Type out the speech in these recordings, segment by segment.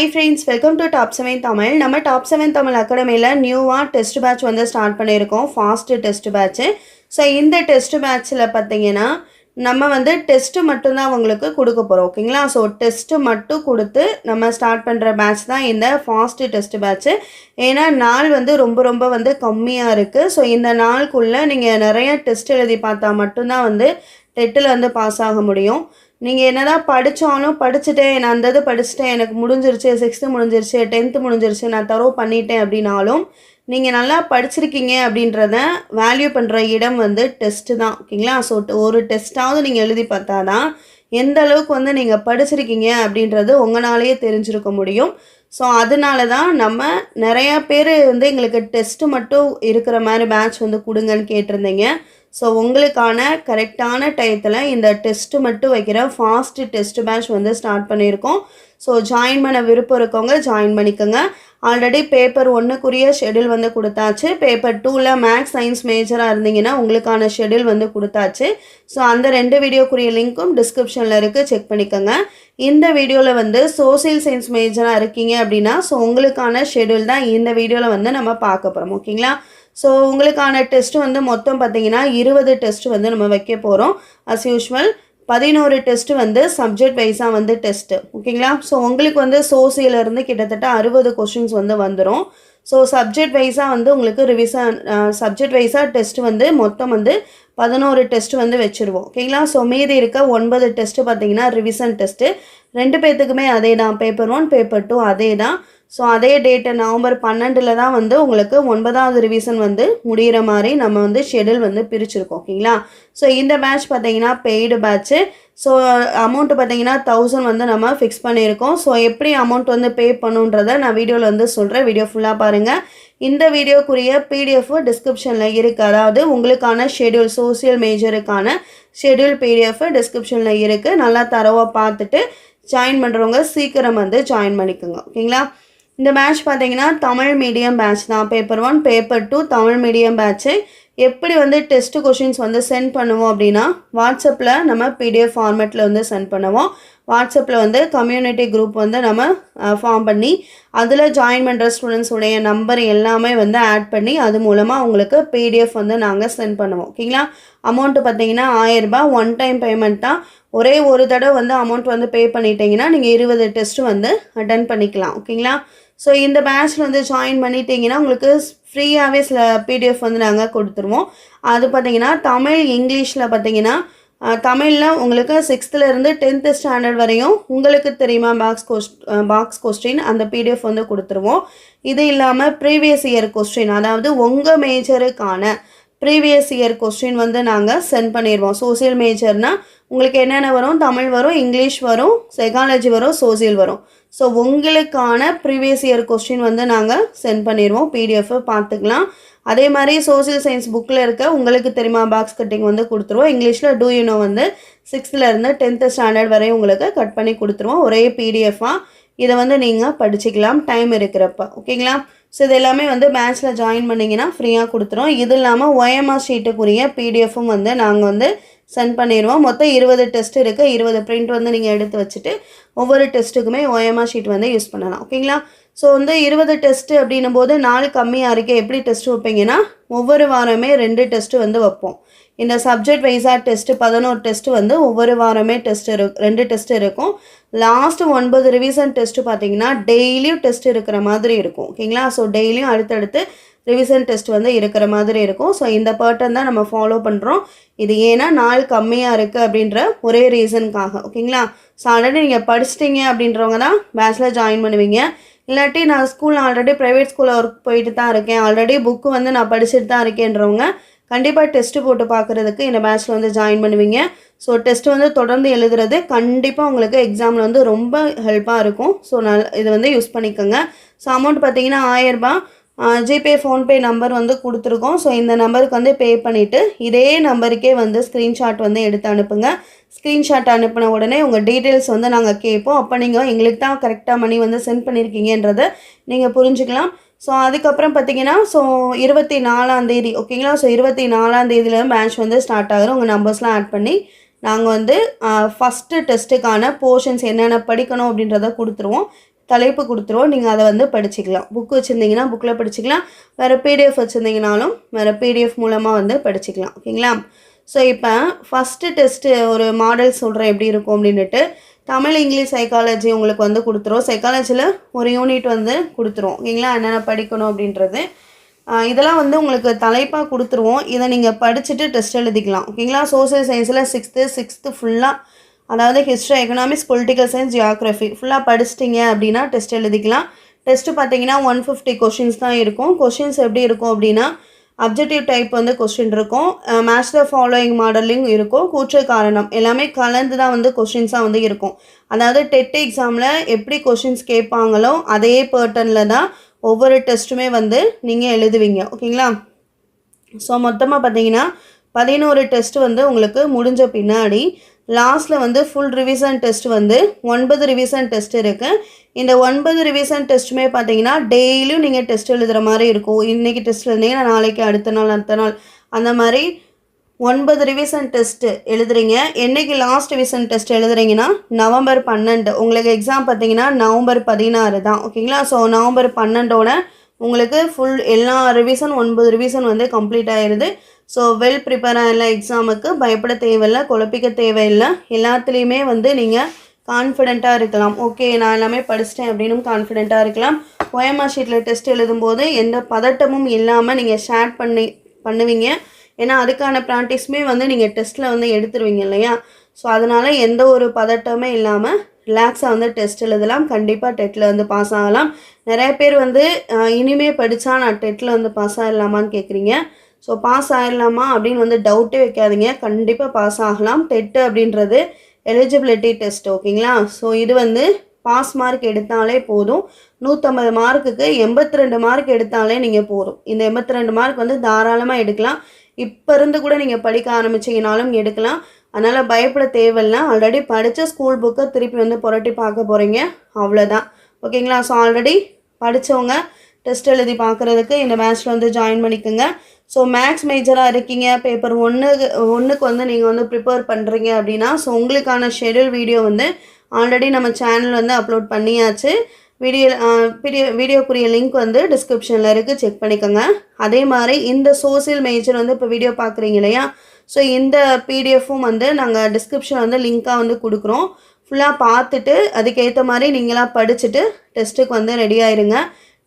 Hi friends welcome to top seven Tamil நம்ம top seven Tamil அகாடமியில் நியூவாக டெஸ்ட் பேட்ச் வந்து ஸ்டார்ட் பண்ணியிருக்கோம். ஃபாஸ்ட்டு டெஸ்ட் பேட்ச்சு ஸோ இந்த டெஸ்ட் பேட்ச்சில் பார்த்தீங்கன்னா நம்ம வந்து டெஸ்ட்டு மட்டும்தான் உங்களுக்கு கொடுக்க போகிறோம் ஓகேங்களா ஸோ டெஸ்ட்டு மட்டும் கொடுத்து நம்ம ஸ்டார்ட் பண்ணுற பேட்ச் தான் இந்த ஃபாஸ்ட்டு டெஸ்ட் பேட்ச்சு ஏன்னா நாள் வந்து ரொம்ப ரொம்ப வந்து கம்மியாக இருக்குது ஸோ இந்த நாளுக்குள்ளே நீங்கள் நிறைய டெஸ்ட் எழுதி பார்த்தா மட்டும்தான் வந்து டெட்டில் வந்து பாஸ் ஆக முடியும். நீங்கள் என்னதான் படித்தாலும் படிச்சுட்டேன் நான் அந்த இது படிச்சுட்டேன் எனக்கு முடிஞ்சிருச்சு சிக்ஸ்த்து முடிஞ்சிருச்சு டென்த்து முடிஞ்சிருச்சு நான் தரோ பண்ணிட்டேன் அப்படின்னாலும் நீங்கள் நல்லா படிச்சிருக்கீங்க அப்படின்றத வேல்யூ பண்ணுற இடம் வந்து டெஸ்ட்டு தான் ஓகேங்களா ஸோ ஒரு டெஸ்ட்டாவது நீங்கள் எழுதி பார்த்தா தான் எந்த அளவுக்கு வந்து நீங்கள் படிச்சிருக்கீங்க அப்படின்றது உங்களாலேயே தெரிஞ்சிருக்க முடியும். ஸோ அதனால தான் நம்ம நிறையா பேர் வந்து எங்களுக்கு டெஸ்ட்டு மட்டும் இருக்கிற மாதிரி பேட்ச் வந்து கொடுங்கன்னு கேட்டிருந்தீங்க. ஸோ உங்களுக்கான கரெக்டான டயத்தில் இந்த டெஸ்ட்டு மட்டும் வைக்கிற ஃபாஸ்ட்டு டெஸ்ட் பேட்ச் வந்து ஸ்டார்ட் பண்ணியிருக்கோம். ஸோ ஜாயின் பண்ண விருப்பம் இருக்கவங்க ஜாயின் பண்ணிக்கோங்க. ஆல்ரெடி பேப்பர் ஒன்றுக்குரிய ஷெடியூல் வந்து கொடுத்தாச்சு. பேப்பர் டூவில் மேக்ஸ் சயின்ஸ் மேஜராக இருந்தீங்கன்னா உங்களுக்கான ஷெடியூல் வந்து கொடுத்தாச்சு. ஸோ அந்த ரெண்டு வீடியோக்குரிய லிங்க்கும் டிஸ்கிரிப்ஷனில் இருக்குது செக் பண்ணிக்கோங்க. இந்த வீடியோவில் வந்து சோசியல் சயின்ஸ் மேஜராக இருக்கீங்க அப்படின்னா ஸோ உங்களுக்கான ஷெடியூல் தான் இந்த வீடியோவில் வந்து நம்ம பார்க்க போகிறோம் ஓகேங்களா ஸோ உங்களுக்கான டெஸ்ட் வந்து மொத்தம் பார்த்தீங்கன்னா இருபது டெஸ்ட் வந்து நம்ம வைக்க போகிறோம் அஸ் யூஷுவல் பதினோரு டெஸ்ட்டு வந்து சப்ஜெக்ட் வைஸாக வந்து டெஸ்ட்டு ஓகேங்களா ஸோ உங்களுக்கு வந்து சோசியலேருந்து இருந்து கிட்டத்தட்ட அறுபது கொஷின்ஸ் வந்து வந்துடும் ஸோ சப்ஜெக்ட் வைஸாக வந்து உங்களுக்கு ரிவிசன் சப்ஜெக்ட் வைஸாக டெஸ்ட் வந்து மொத்தம் வந்து பதினோரு டெஸ்ட் வந்து வச்சுருவோம். ஓகேங்களா ஸோ மீதி இருக்க ஒன்பது டெஸ்ட்டு பார்த்தீங்கன்னா ரிவிசன் டெஸ்ட்டு ரெண்டு பேர்த்துக்குமே அதே தான். பேப்பர் ஒன் பேப்பர் டூ அதே தான். ஸோ அதே டேட்டு நவம்பர் பன்னெண்டில் தான் வந்து உங்களுக்கு ஒன்பதாவது ரிவிஷன் வந்து முடிகிற மாதிரி நம்ம வந்து ஷெடியூல் வந்து பிரிச்சிருக்கோம் ஓகேங்களா? ஸோ இந்த பேட்ச் பார்த்தீங்கன்னா பெய்டு பேட்ச்சு ஸோ அமௌண்ட்டு பார்த்தீங்கன்னா தௌசண்ட் வந்து நம்ம ஃபிக்ஸ் பண்ணியிருக்கோம். ஸோ எப்படி அமௌண்ட் வந்து பே பண்ணுன்றதை நான் வீடியோவில் வந்து சொல்கிறேன் வீடியோ ஃபுல்லாக பாருங்கள் இந்த வீடியோக்குரிய பிடிஎஃப் டிஸ்கிரிப்ஷனில் இருக்குது அதாவது உங்களுக்கான ஷெடியூல் சோசியல் மேஜருக்கான ஷெடியூல் பிடிஎஃப் டிஸ்கிரிப்ஷனில் இருக்குது நல்லா தரவாக பார்த்துட்டு ஜாயின் பண்ணுறவங்க சீக்கிரம் வந்து ஜாயின் பண்ணிக்கோங்க ஓகேங்களா? இந்த பேட்ச் பார்த்தீங்கன்னா தமிழ் மீடியம் பேட்ச் தான். Paper one paper two Tamil medium batch எப்படி வந்து டெஸ்ட் கொஷின்ஸ் வந்து சென்ட் பண்ணுவோம் அப்படின்னா வாட்ஸ்அப்பில் நம்ம பிடிஎஃப் ஃபார்மேட்டில் வந்து சென்ட் பண்ணுவோம். வாட்ஸ்அப்பில் வந்து கம்யூனிட்டி குரூப் வந்து நம்ம ஃபார்ம் பண்ணி அதில் ஜாயின் பண்ணுற ஸ்டூடெண்ட்ஸுடைய நம்பர் எல்லாமே வந்து ஆட் பண்ணி அது மூலமாக உங்களுக்கு பிடிஎஃப் வந்து நாங்கள் சென்ட் பண்ணுவோம். ஓகேங்களா அமௌண்ட்டு பார்த்தீங்கன்னா ஆயிரரூபா ஒன் டைம் பேமெண்ட் தான். ஒரே ஒரு தடவை வந்து அமௌண்ட் வந்து பே பண்ணிட்டீங்கன்னா நீங்கள் இருபது டெஸ்ட்டு வந்து அட்டன் பண்ணிக்கலாம் ஓகேங்களா ஸோ இந்த பேட்ச்சில் வந்து ஜாயின் பண்ணிட்டீங்கன்னா உங்களுக்கு ஃப்ரீயாகவே சில பிடிஎஃப் வந்து நாங்கள் கொடுத்துருவோம். அது பார்த்தீங்கன்னா தமிழ் இங்கிலீஷில் பார்த்தீங்கன்னா தமிழில் உங்களுக்கு சிக்ஸ்த்துலேருந்து டென்த்து ஸ்டாண்டர்ட் வரையும் உங்களுக்கு தெரியுமா பாக்ஸ் கொஸ்ட் பாக்ஸ் கொஸ்டின் அந்த பிடிஎஃப் வந்து கொடுத்துருவோம். இது இல்லாமல் ப்ரீவியஸ் இயர் கொஸ்டின் அதாவது உங்கள் மேஜருக்கான ப்ரீவியஸ் இயர் கொஸ்டின் வந்து நாங்கள் சென்ட் பண்ணிடுவோம் சோசியல் மேஜர்னால் உங்களுக்கு என்னென்ன வரும்? தமிழ் வரும் இங்கிலீஷ் வரும் சைக்காலஜி வரும் சோசியல் வரும். ஸோ உங்களுக்கான ப்ரீவியஸ் இயர் கொஸ்டின் வந்து நாங்கள் சென்ட் பண்ணிடுவோம் பிடிஎஃப் பார்த்துக்கலாம். அதே மாதிரி சோசியல் சயின்ஸ் புக்கில் இருக்க உங்களுக்கு தெரியுமா? பாக்ஸ் கட்டிங் வந்து கொடுத்துருவோம். இங்கிலீஷில் டூ யூனோ வந்து சிக்ஸ்த்துலேருந்து டென்த்து ஸ்டாண்டர்ட் வரையும் உங்களுக்கு கட் பண்ணி கொடுத்துருவோம். ஒரே பிடிஎஃபாக இதை வந்து நீங்கள் படிச்சுக்கலாம். டைம் இருக்கிறப்ப. ஓகேங்களா ஸோ இது எல்லாமே வந்து பேட்சில் ஜாயின் பண்ணிங்கன்னா ஃப்ரீயாக கொடுத்துரும். இது இல்லாமல் ஒயம்ஆர் ஷீட்டுக்குரிய பிடிஎஃப்பும் வந்து நாங்கள் வந்து சென்ட் பண்ணிடுவோம் மொத்தம் இருபது டெஸ்ட் இருக்குது இருபது பிரிண்ட் வந்து நீங்கள் எடுத்து வச்சுட்டு ஒவ்வொரு டெஸ்ட்டுக்குமே ஓஎம்ஆர் ஷீட் வந்து யூஸ் பண்ணலாம். ஓகேங்களா ஸோ வந்து இருபது டெஸ்ட்டு அப்படின்னும் போது நாள் கம்மியாக இருக்க எப்படி டெஸ்ட் வைப்பீங்கன்னா ஒவ்வொரு வாரமே ரெண்டு டெஸ்ட்டு வந்து வைப்போம். இந்த சப்ஜெக்ட் வைஸாக டெஸ்ட்டு பதினோரு டெஸ்ட்டு வந்து ஒவ்வொரு வாரமே டெஸ்ட் இரு ரெண்டு டெஸ்ட் இருக்கும். லாஸ்ட்டு ஒன்பது ரிவிசன் டெஸ்ட்டு பார்த்தீங்கன்னா டெய்லியும் டெஸ்ட் இருக்கிற மாதிரி இருக்கும். ஓகேங்களா ஸோ டெய்லியும் அடுத்தடுத்து ரிவிசன் டெஸ்ட் வந்து இருக்கிற மாதிரி இருக்கும். ஸோ இந்த பேட்டர்ன் தான் நம்ம ஃபாலோ பண்ணுறோம் இது ஏன்னா நாள் கம்மியாக இருக்குது அப்படின்ற ஒரே ரீசனுக்காக ஓகேங்களா ஸோ ஆல்ரெடி நீங்கள் படிச்சிட்டிங்க அப்படின்றவங்க தான் பேச்சில் ஜாயின் பண்ணுவீங்க. இல்லாட்டி நான் ஸ்கூலில் ஆல்ரெடி ப்ரைவேட் ஸ்கூலில் ஒர்க் போயிட்டு தான் இருக்கேன். ஆல்ரெடி புக்கு வந்து நான் படிச்சுட்டு தான் இருக்கேன்றவங்க கண்டிப்பாக டெஸ்ட்டு போட்டு பார்க்குறதுக்கு இந்த பேட்ச்சில் வந்து ஜாயின் பண்ணுவீங்க. ஸோ டெஸ்ட் வந்து தொடர்ந்து எழுதுறது கண்டிப்பாக உங்களுக்கு எக்ஸாமில் வந்து ரொம்ப ஹெல்ப்பாக இருக்கும். ஸோ நல் இது வந்து யூஸ் பண்ணிக்கோங்க. ஸோ அமௌண்ட் பார்த்தீங்கன்னா ஆயிரரூபா ஜிபே ஃபோன்பே நம்பர் வந்து கொடுத்துருக்கோம். ஸோ இந்த நம்பருக்கு வந்து பே பண்ணிவிட்டு இதே நம்பருக்கே வந்து ஸ்க்ரீன்ஷாட் வந்து எடுத்து அனுப்புங்க. ஸ்க்ரீன்ஷாட் அனுப்பின உடனே உங்கள் டீட்டெயில்ஸ் வந்து நாங்கள் கேட்போம். அப்போ நீங்கள் எங்களுக்கு தான் கரெக்டாக மணி வந்து சென்ட் பண்ணியிருக்கீங்கன்றதை நீங்கள் புரிஞ்சுக்கலாம். ஸோ அதுக்கப்புறம் பார்த்தீங்கன்னா ஸோ இருபத்தி நாலாந்தேதி ஓகேங்களா ஸோ இருபத்தி நாலாந்தேதியில் மேட்ச் வந்து ஸ்டார்ட் ஆகுது. உங்கள் நம்பர்ஸ்லாம் ஆட் பண்ணி நாங்கள் வந்து ஃபஸ்ட்டு டெஸ்ட்டுக்கான போர்ஷன்ஸ் என்னென்ன படிக்கணும் அப்படின்றத கொடுத்துருவோம். தலைப்பு கொடுத்துருவோம். நீங்கள் அதை வந்து படிச்சுக்கலாம். புக் வச்சுருந்தீங்கன்னா புக்கில் படிச்சுக்கலாம். வேறு பிடிஎஃப் வச்சுருந்தீங்கனாலும் வேறு பிடிஎஃப் மூலமாக வந்து படிச்சுக்கலாம். ஓகேங்களா? ஸோ இப்போ ஃபஸ்ட்டு டெஸ்ட்டு ஒரு மாடல் சொல்கிறேன் எப்படி இருக்கும் அப்படின்னுட்டு. தமிழ் இங்கிலீஷ் சைக்காலஜி உங்களுக்கு வந்து கொடுத்துரும் சைக்காலஜியில் ஒரு யூனிட் வந்து கொடுத்துருவோம். ஓகேங்களா? என்னென்ன படிக்கணும் அப்படின்றது. இதெல்லாம் வந்து உங்களுக்கு தலைப்பாக கொடுத்துருவோம். இதை நீங்கள் படிச்சுட்டு டெஸ்ட் எழுதிக்கலாம். ஓகேங்களா? சோசியல் சயின்ஸில் சிக்ஸ்த்து சிக்ஸ்த்து ஃபுல்லாக அதாவது history economics political science geography ஃபுல்லாக படிச்சிட்டிங்க அப்படின்னா டெஸ்ட் எழுதிக்கலாம். டெஸ்ட்டு பார்த்தீங்கன்னா ஒன் ஃபிஃப்டி கொஷின்ஸ் தான் இருக்கும். கொஷின்ஸ் எப்படி இருக்கும் அப்படின்னா அப்ஜெக்டிவ் டைப் வந்து கொஸ்டின் இருக்கும். மேட்ச் த ஃபாலோயிங் மாடலிங் இருக்கும். கூற்று காரணம் எல்லாமே கலந்து தான் வந்து கொஷின்ஸாக வந்து இருக்கும். அதாவது டெட் எக்ஸாமில் எப்படி கொஷின்ஸ் கேட்பாங்களோ அதே பேர்டனில் தான் ஒவ்வொரு டெஸ்ட்டுமே வந்து நீங்கள் எழுதுவீங்க. ஓகேங்களா? ஸோ மொத்தமாக பார்த்தீங்கன்னா பதினோரு டெஸ்ட் வந்து உங்களுக்கு முடிஞ்ச பின்னாடி லாஸ்ட்டில் வந்து ஃபுல் ரிவிஷன் டெஸ்ட் வந்து ஒன்பது ரிவிஷன் டெஸ்ட் இருக்குது இந்த ஒன்பது ரிவிஷன் டெஸ்ட்டுமே பார்த்தீங்கன்னா டெய்லியும் நீங்கள் டெஸ்ட் எழுதுகிற மாதிரி இருக்கும். இன்றைக்கி டெஸ்ட் எழுதிங்கன்னா நாளைக்கு அடுத்த நாள் அடுத்த நாள். அந்த மாதிரி ஒன்பது ரிவிஷன் டெஸ்ட்டு எழுதுறீங்க. என்றைக்கு லாஸ்ட் ரிவிஷன் டெஸ்ட் எழுதுறீங்கன்னா நவம்பர் பன்னெண்டு. உங்களுக்கு எக்ஸாம் பார்த்தீங்கன்னா நவம்பர் பதினாறு தான். ஓகேங்களா? ஸோ நவம்பர் பன்னெண்டோட உங்களுக்கு ஃபுல் எல்லா ரிவிஷன் ஒன்பது ரிவிஷன் வந்து கம்ப்ளீட் ஆயிடுது ஸோ வெல் ப்ரிப்பேர் ஆகல எக்ஸாமுக்கு பயப்பட தேவையில்லை குழப்பிக்க தேவையில்லை. எல்லாத்துலேயுமே வந்து நீங்கள் கான்ஃபிடெண்ட்டாக இருக்கலாம். ஓகே நான் எல்லாமே படிச்சிட்டேன் அப்படின்னு கான்ஃபிடெண்ட்டாக இருக்கலாம். ஒயமா ஷீட்டில் டெஸ்ட் எழுதும்போது எந்த பதட்டமும் இல்லாமல் நீங்கள் ஷேர் பண்ணி பண்ணுவீங்க. ஏன்னா அதுக்கான ப்ராக்டிஸுமே வந்து நீங்கள் டெஸ்ட்டில் வந்து எடுத்துருவீங்க இல்லையா? ஸோ அதனால் எந்த ஒரு பதட்டமே இல்லாமல் ரிலாக்ஸாக வந்து டெஸ்ட் எழுதலாம். கண்டிப்பாக டெட்டில் வந்து பாஸ் ஆகலாம். நிறைய பேர் வந்து இனிமே படித்தா நான் டெட்டில் வந்து பாஸ் ஆகிடலாமான்னு கேட்குறீங்க ஸோ பாஸ் ஆகிடலாமா அப்படின்னு வந்து டவுட்டே வைக்காதீங்க. கண்டிப்பாக பாஸ் ஆகலாம். டெட்டு அப்படின்றது எலிஜிபிலிட்டி டெஸ்ட் ஓகேங்களா? ஸோ இது வந்து பாஸ் மார்க் எடுத்தாலே போதும். நூற்றம்பது மார்க்குக்கு எண்பத்தி ரெண்டு மார்க் எடுத்தாலே நீங்கள் போதும். இந்த எண்பத்தி ரெண்டு மார்க் வந்து தாராளமாக எடுக்கலாம். இப்போ இருந்து கூட நீங்கள் படிக்க ஆரம்பிச்சீங்கனாலும் எடுக்கலாம். அதனால் பயப்பட தேவையில்லை. ஆல்ரெடி படித்த ஸ்கூல் புக்கை திருப்பி வந்து புரட்டி பார்க்க போகிறீங்க அவ்வளோதான் ஓகேங்களா ஸோ ஆல்ரெடி படித்தவங்க டெஸ்ட் எழுதி பார்க்குறதுக்கு இந்த மேட்ச்சில் வந்து ஜாயின் பண்ணிக்கோங்க. ஸோ மேக்ஸ் மேஜராக இருக்கீங்க. பேப்பர் ஒன்று ஒன்றுக்கு வந்து நீங்கள் வந்து ப்ரிப்பேர் பண்ணுறீங்க அப்படின்னா ஸோ உங்களுக்கான ஷெடியூல் வீடியோ வந்து ஆல்ரெடி நம்ம சேனல் வந்து அப்லோட் பண்ணியாச்சு. வீடியோ வீடியோ வீடியோக்குரிய லிங்க் வந்து டிஸ்கிரிப்ஷனில் இருக்குது செக் பண்ணிக்கோங்க. அதே மாதிரி இந்த சோசியல் மேஜர் வந்து இப்போ வீடியோ பார்க்குறீங்க இல்லையா? ஸோ இந்த பிடிஎஃப்பும் வந்து நாங்கள் டிஸ்கிரிப்ஷன் வந்து லிங்க்காக வந்து கொடுக்குறோம். ஃபுல்லாக பார்த்துட்டு அதுக்கேற்ற மாதிரி நீங்களாம் படிச்சுட்டு டெஸ்ட்டுக்கு வந்து ரெடி ஆயிருங்க.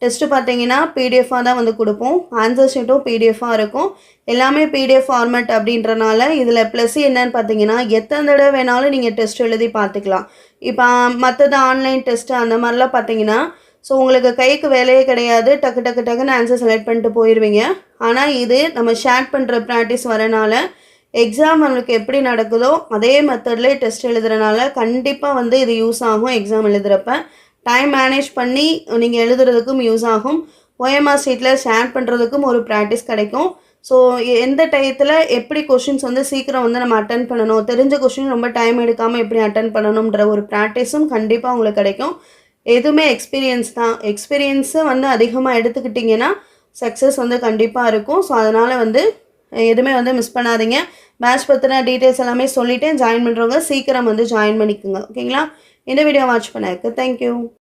டெஸ்ட்டு பார்த்தீங்கன்னா பிடிஎஃபாக தான் வந்து கொடுப்போம். ஆன்சர் ஷீட்டும் பிடிஎஃபாக இருக்கும். எல்லாமே பிடிஎஃப் ஃபார்மேட் அப்படின்றனால இதில் ப்ளஸ் என்னன்னு பார்த்தீங்கன்னா எத்தனை தடவை வேணாலும் நீங்கள் டெஸ்ட் எழுதி பார்த்துக்கலாம். இப்போ மற்றது ஆன்லைன் டெஸ்ட்டு அந்த மாதிரிலாம் பார்த்தீங்கன்னா ஸோ உங்களுக்கு கைக்கு வேலையே கிடையாது. டக்கு டக்கு டக்குன்னு ஆன்சர் செலக்ட் பண்ணிட்டு போயிடுவீங்க ஆனால் இது நம்ம ஷேர் பண்ணுற ப்ராக்டிஸ் வரனால எக்ஸாம் நம்மளுக்கு எப்படி நடக்குதோ அதே மெத்தட்லேயே டெஸ்ட் எழுதுறனால கண்டிப்பாக வந்து இது யூஸ் ஆகும் எக்ஸாம் எழுதுகிறப்ப டைம் மேனேஜ் பண்ணி நீங்கள் எழுதுறதுக்கும் யூஸ் ஆகும். ஓஎம்ஆர் ஷீட்டில் ஷேர் பண்ணுறதுக்கும் ஒரு ப்ராக்டிஸ் கிடைக்கும். ஸோ எந்த டயத்தில் எப்படி கொஷின்ஸ் வந்து சீக்கிரம் வந்து நம்ம அட்டன் பண்ணணும் தெரிஞ்ச கொஷின் ரொம்ப டைம் எடுக்காமல் எப்படி அட்டன் பண்ணணுன்ற ஒரு ப்ராக்டிஸும் கண்டிப்பாக உங்களுக்கு கிடைக்கும். எதுவுமே எக்ஸ்பீரியன்ஸ் தான். எக்ஸ்பீரியன்ஸை வந்து அதிகமாக எடுத்துக்கிட்டிங்கன்னா சக்ஸஸ் வந்து கண்டிப்பாக இருக்கும். ஸோ அதனால் வந்து எதுவுமே வந்து மிஸ் பண்ணாதீங்க. மேட்ச் பற்றின டீட்டெயில்ஸ் எல்லாமே சொல்லிவிட்டு ஜாயின் பண்ணுறவங்க சீக்கிரம் வந்து ஜாயின் பண்ணிக்கோங்க. ஓகேங்களா இந்த வீடியோ வாட்ச் பண்ணதுக்கு தேங்க்யூ